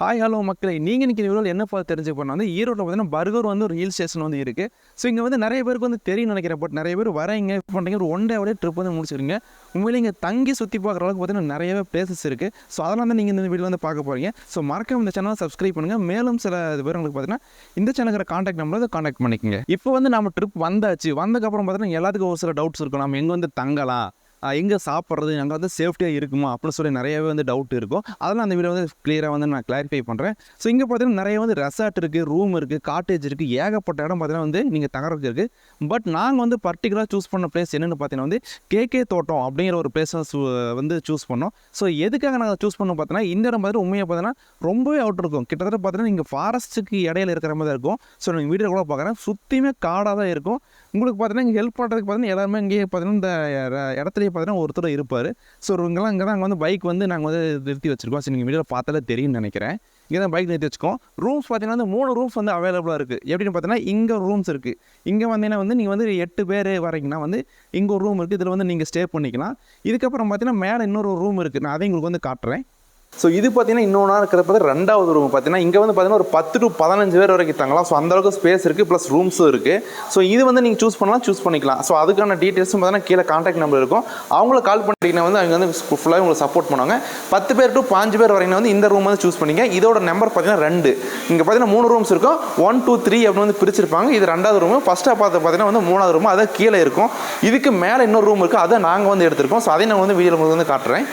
Hi hello மக்களை. நீங்கள் இன்றைக்கி இவ்வளோ என்ன பார்த்து தெரிஞ்சு போனால் வந்து ஈரோட்டில் பார்த்தீங்கன்னா பர்கர் வந்து ஒரு ஹில் ஸ்டேஷன் வந்து இருக்குது ஸோ இங்கே வந்து நிறைய பேருக்கு வந்து தெரியும் நினைக்கிறேன். பட் நிறைய பேர் வரீங்க பண்ணுறீங்க ஒரு ஒன் டேவிலே ட்ரிப் வந்து முடிச்சிருங்க. உண்மையிலே இங்கே தங்கி சுற்றி பார்க்குற அளவுக்கு பார்த்தீங்கன்னா நிறையவே பிளேசஸ் இருக்குது ஸோ அதெல்லாம் தான் நீங்கள் இந்த வீடியோ வந்து பார்க்க போகிறீங்க ஸோ மறக்காம இந்த சேனலை சப்ஸ்கிரைப் பண்ணுங்கள் மேலும் சில பேர் உங்களுக்கு பார்த்தீங்கன்னா இந்த சேனலுக்கு காண்டாக்ட் நம்பரை காண்டாக்ட் பண்ணிக்கோங்க. இப்போ வந்து நம்ம ட்ரிப் வந்தாச்சு. வந்ததுக்கப்புறம் பார்த்தீங்கன்னா எல்லாத்துக்கும் ஒரு சில டவுட்ஸ் இருக்கும். நம்ம எங்கே வந்து தங்கலாம்? எங்கே சாப்பிட்றது அங்கே வந்து சேஃப்டியாக இருக்குமா? அப்படின்னு சொல்லி நிறையவே வந்து டவுட் இருக்கும். அதெல்லாம் அந்த வீடியோ வந்து கிளியராக வந்து நான் கிளாரிஃபை பண்ணுறேன் ஸோ இங்கே பார்த்தீங்கன்னா நிறைய வந்து ரெசார்ட் இருக்குது ரூம் இருக்குது காட்டேஜ் இருக்குது ஏகப்பட்ட இடம் பார்த்தீங்கன்னா வந்து நீங்கள் தங்குறதுக்கு இருக்குது பட் நாங்கள் வந்து பர்டிகுலராக சூஸ் பண்ண பிளேஸ் என்னென்னு பார்த்தீங்கன்னா வந்து கேகே தோட்டம் அப்படிங்கிற ஒரு பிளேஸ் வந்து சூஸ் பண்ணோம். ஸோ எதுக்காக நாங்கள் சூஸ் பண்ணோம் பார்த்தீங்கன்னா இந்த இடம் பார்த்தீங்கன்னா உண்மையாக பார்த்தீங்கன்னா ரொம்பவே அவுட் இருக்கும். கிட்டத்தட்ட பார்த்தீங்கன்னா நீங்கள் ஃபாரஸ்ட்டுக்கு இடையில இருக்கிற மாதிரி இருக்கும். ஸோ நீங்கள் வீடியோ கூட பார்க்குறேன். சுற்றியுமே காடாக தான் இருக்கும். உங்களுக்கு பார்த்தீங்கன்னா இங்கே ஹெல்ப் பண்ணுறதுக்கு பார்த்தீங்கன்னா எல்லாருமே இங்கேயே பார்த்தீங்கன்னா இந்த இடத்துல பார்த்தீங்கன்னா ஒருத்தர் இருப்பார். ஸோ இவங்கெல்லாம் இங்கே தான் அங்கே வந்து பைக் வந்து நாங்கள் வந்து நிறுத்தி வச்சுருக்கோம். ஸோ நீங்கள் வீடியோவில் பார்த்தாலே தெரியும்னு நினைக்கிறேன். இங்கே தான் பைக் நிறுத்தி வச்சுக்கோம். ரூம்ஸ் பார்த்தீங்கன்னா வந்து மூணு ரூம்ஸ் வந்து அவைலபிளாக இருக்குது எப்படின்னு பார்த்தீங்கன்னா இங்கே ரூம்ஸ் இருக்குது இங்கே வந்தீங்கன்னா வந்து நீங்கள் வந்து எட்டு பேர் வரீங்கன்னா வந்து இங்கே ஒரு ரூம் இருக்குது இதில் வந்து நீங்கள் ஸ்டே பண்ணிக்கலாம். இதுக்கப்புறம் பார்த்தீங்கன்னா மேலே இன்னொரு ரூம் இருக்குது நான் அதையும் உங்களுக்கு வந்து காட்டுறேன். ஸோ இது பார்த்தீங்கன்னா இன்னொன்றா இருக்கிறப்ப ரெண்டாவது ரூம் பார்த்தீங்கன்னா இங்கே வந்து பார்த்தீங்கன்னா ஒரு பத்து டு பதினஞ்சு பேர் வரைக்கும் தங்கலாம். ஸோ அந்தளவுக்கு ஸ்பேஸ் இருக்குது ப்ளஸ் ரூம்ஸும் இருக்குது ஸோ இது வந்து நீங்கள் சூஸ் பண்ணலாம் சூஸ் பண்ணிக்கலாம். ஸோ அதுக்கான டீட்டெயில்ஸும் பார்த்தீங்கன்னா கீழே காண்டாக்ட் நம்பர் இருக்கும். அவங்கள கால் பண்ணிட்டீங்கன்னா வந்து அவங்க வந்து ஃபுல்லாக உங்களுக்கு சப்போர்ட் பண்ணுவாங்க. பத்து பேர் டு பாஞ்சு பேர் வரைக்கும் வந்து இந்த ரூம் வந்து சூஸ் பண்ணிங்க. இதோட நம்பர் பார்த்தீங்கன்னா ரெண்டு. இங்கே பார்த்தீங்கன்னா மூணு ரூம்ஸ் இருக்கும். ஒன் டூ த்ரீ அப்படின்னு வந்து பிரிச்சிருப்பாங்க. இது ரெண்டாவது ரூம் ஃபஸ்ட்டாக பார்த்து பார்த்தீங்கன்னா வந்து மூணாவது ரூம் அதை கீழே இருக்கும். இதுக்கு மேலே இன்னொரு ரூம் இருக்குது அதை நாங்கள் வந்து எடுத்திருக்கோம். ஸோ அதை நான் வந்து வீடியோ உங்களுக்கு வந்து காட்டுறேன்.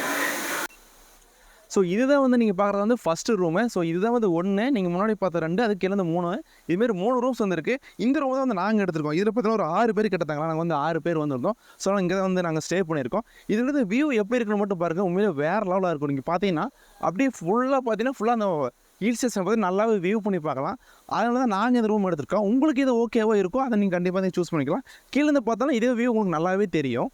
ஸோ இதுதான் வந்து நீங்கள் பார்க்குறது வந்து ஃபஸ்ட்டு ரூமு ஸோ இதுதான் வந்து ஒன்று நீங்கள் முன்னாடி பார்த்த ரெண்டு அதுக்கு கீழே வந்து மூணு. இதுமாரி மூணு ரூம்ஸ் வந்துருக்கு. இந்த ரூம் தான் வந்து நாங்கள் எடுத்திருக்கோம். இதில் பார்த்தீங்கன்னா ஒரு ஆறு பேர் கிட்டத்தாங்க நாங்கள் வந்து ஆறு பேர் வந்திருந்தோம். ஸோ இங்கே தான் வந்து நாங்கள் ஸ்டே பண்ணியிருக்கோம். இதுலேருந்து வியூ எப்படி இருக்குன்னு மட்டும் பாருங்கள் உண்மையிலே வேறு லெவலாக இருக்கும். நீங்கள் பார்த்தீங்கன்னா அப்படியே ஃபுல்லாக பார்த்தீங்கன்னா ஃபுல்லாக அந்த ஹில் ஸ்டேஷன் பார்த்து நல்லாவே வியூ பண்ணி பார்க்கலாம். அதனால தான் நாங்கள் இந்த ரூம் எடுத்திருக்கோம். உங்களுக்கு இது ஓகேவோ இருக்கோ அதை நீங்கள் கண்டிப்பாக சூஸ் பண்ணிக்கலாம். கீழே இருந்து பார்த்தாலும் இதே வியூ உங்களுக்கு நல்லாவே தெரியும்.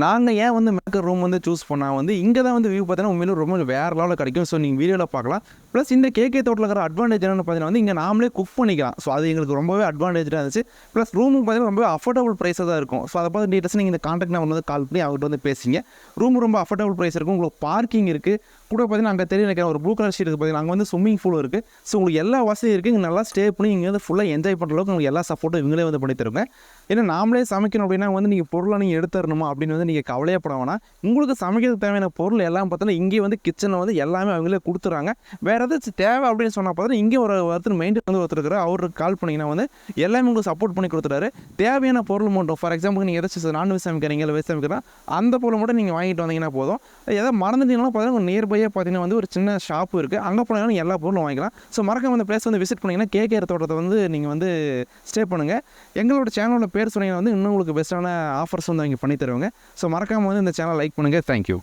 நாங்கள் ஏன் வந்து மேக்கர் ரூம் வந்து சூஸ் பண்ணால் வந்து இங்கே தான் வந்து வியூ பார்த்தீங்கன்னா உண்மையிலும் ரொம்ப வேறு லெவலில் கிடைக்கும். ஸோ நீங்கள் வீடியோவில் பார்க்கலாம். ப்ளஸ் இந்த கேகே தோட்டில் இருக்கிற அட்வான்டேஜ் என்னென்னு பார்த்தீங்கன்னா வந்து இங்கே நாமளே குக் பண்ணிக்கலாம். ஸோ அது எங்களுக்கு ரொம்பவே அட்வான்டேஜாக இருந்துச்சு. ப்ளஸ் ரூமுக்கு பார்த்தீங்கன்னா ரொம்ப அஃபோர்டபுள் ப்ரைஸாக தான் இருக்கும். ஸோ அதை பார்த்து டீட்டெயில்ஸ் நீங்கள் இந்த காண்டாக்ட் நம்பர் வந்து கால் பண்ணி அவர்கிட்ட வந்து பேசிங்க. ரூம் ரொம்ப அஃபோர்டபுள் ப்ரைஸ் இருக்கும் உங்களுக்கு பார்க்கிங் இருக்குது கூட பார்த்தீங்கன்னா அங்கே தெரியும் நினைக்கிற ஒரு ப்ளூ கலர் ஷீட் இருக்குது பார்த்தீங்கன்னா அங்கே வந்து ஸ்விம்மிங் பூல் இருக்குது ஸோ உங்களுக்கு எல்லா வசதியும் இருக்குது இங்கே நல்லா ஸ்டே பண்ணி இங்கே வந்து ஃபுல்லாக என்ஜாய் பண்ணுற அளவுக்கு உங்களுக்கு எல்லா சப்போர்ட்டும் இவங்களே வந்து பண்ணி தருங்க ஏன்னா நாமளே சமைக்கணும் அப்படின்னா வந்து நீங்கள் பொருளை நீங்கள் எடுத்துடணுமா அப்படின்னு வந்து நீங்கள் கவலையப்பட வேணாம். உங்களுக்கு சமைக்கிறதுக்கு தேவையான பொருள் எல்லாம் பார்த்தோன்னா இங்கேயே வந்து கிச்சனில் வந்து எல்லாமே அவங்களே கொடுத்துறாங்க வேறு ஏதாச்சும் தேவை அப்படின்னு சொன்னால் பார்த்தோன்னா இங்கே ஒரு ஒருத்தர் மெயின்டைன் வந்து ஒருத்தர் அவருக்கு கால் பண்ணிங்கன்னா வந்து எல்லாமே உங்களுக்கு சப்போர்ட் பண்ணி கொடுத்துறாரு தேவையான பொருள் மட்டும் ஃபார் எக்ஸாம்பிள் நீங்கள் ஏதாச்சும் நான்வெஜ் சமைக்கிறீங்க இல்லை வெஜ் சமைக்கிறா அந்த பொருள் மட்டும் நீங்கள் வாங்கிட்டு வந்தீங்கன்னா போதும். எதாவது மறந்துட்டீங்கன்னா பார்த்தீங்கன்னா நியர்பையாக பார்த்தீங்கன்னா வந்து ஒரு சின்ன ஷாப்பு இருக்குது அங்கே போனீங்கன்னா எல்லா பொருளும் வாங்கிக்கலாம். ஸோ மறக்காம அந்த பிளேஸ் வந்து விசிட் பண்ணிங்கன்னா கேகேஆர் தோட்டத்தை வந்து நீங்கள் வந்து ஸ்டே பண்ணுங்கள் எங்களோட சேனலோட பேர் சொன்னீங்கன்னா வந்து இன்னும் உங்களுக்கு பெஸ்ட்டான ஆஃபர்ஸ் வந்து அவங்க பண்ணி தருவாங்க. ஸோ மறக்காமல் வந்து இந்த சேனல் லைக் பண்ணுங்கள் தேங்க்யூ